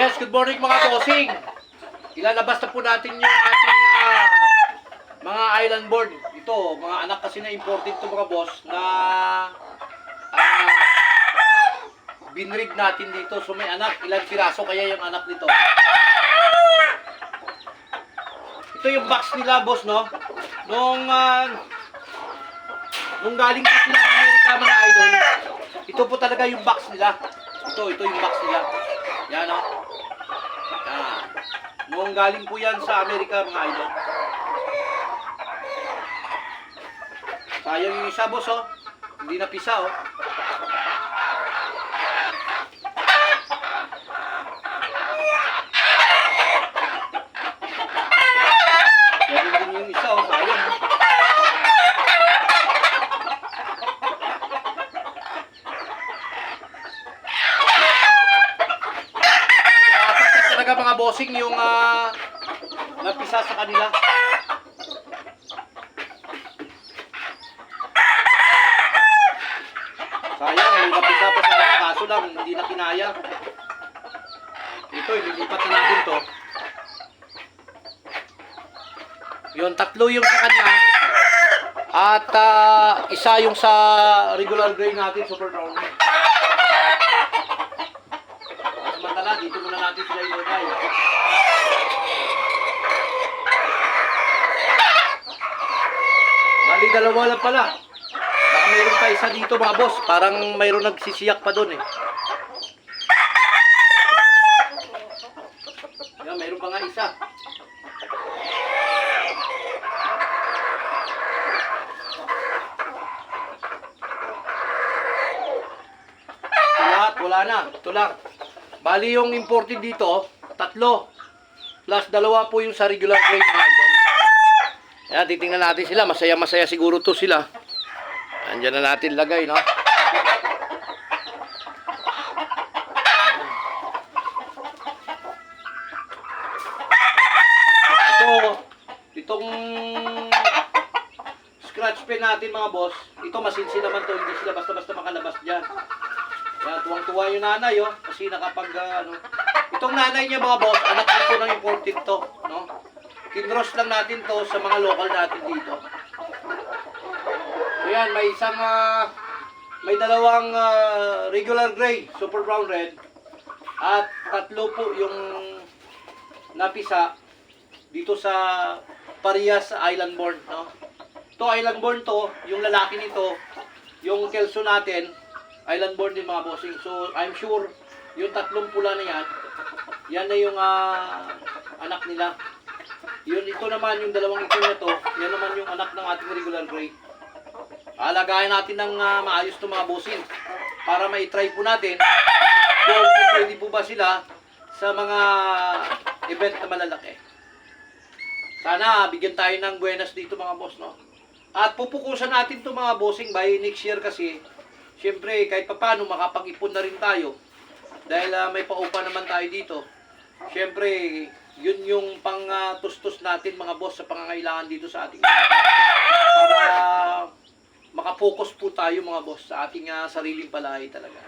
Yes, good morning mga bossing. Ilalabas na po natin yung ating ah, mga island board. Ito, mga anak kasi na imported to mga boss na ah, binrig natin dito. So may anak, ilang piraso kaya yung anak nito. Ito yung box nila boss no. Nung ah, nung galing pa sila Amerika mga idol. Ito po talaga yung box nila. Ito, ito yung box nila. Yan o. Yan. Noong galing po yan sa Amerika mga idol. Sayang yung isa boss oh. Hindi napisa oh. Ganun din yung isa oh. Sayang oh. Nakakasya talaga mga bossing yung ah, napisa sa kanila. Sayang, may napisa pa sa kaso lang, hindi na kinaya. Ito, ililipat na natin to. Yun, tatlo yung sa kanya. At ah, isa yung sa regular gray natin, super brown. Dito muna natin sila ilagay. Bali, dalawa lang pala. Baka mayroon pa isa dito mga boss. Parang mayroon nagsisiyak pa doon eh. Yan, mayroon pa nga isa. Lahat, wala na. Ito lang. Bali yung imported dito, tatlo. Plus dalawa po yung sa regular grade mga idol. Ayan, titingnan natin sila. Masaya-masaya siguro to sila. Andiyan na natin lagay, no? Ito, itong scratch pen natin mga boss, ito masinsi naman to, hindi sila basta-basta makalabas dyan. Tuwang-tuwa yung nanay, oh, kasi nakapag, ah, ano. Itong nanay niya mga boss, anak niya po ng imported to, no? Kinross lang natin to sa mga local natin dito. Ayan, may isang, ah, may dalawang ah, regular gray, super brown red, at tatlo po yung napisa dito sa Parias Island Born, no? To Island Born to, yung lalaki nito, yung kelso natin, Island Born din mga bossing. So, I'm sure, yung tatlong pula na yan, yan na yung ah, anak nila. Yun, ito naman, yung dalawang ito na to, yan naman yung anak ng ating regular gray. Alagayan natin ng ah, maayos to mga bossing para mai-try po natin kung pwede po ba sila sa mga event na malalaki. Sana bigyan tayo ng buenas dito mga boss, no? At pupukusan natin to mga bossing by next year kasi syempre kahit papano makapag-ipon na rin tayo dahil ah, may paupa naman tayo dito. Syempre, yun yung pang ah, tustos natin mga boss sa pangangailangan dito sa ating para makapokus po tayo mga boss sa ating ah, sariling palahay talaga.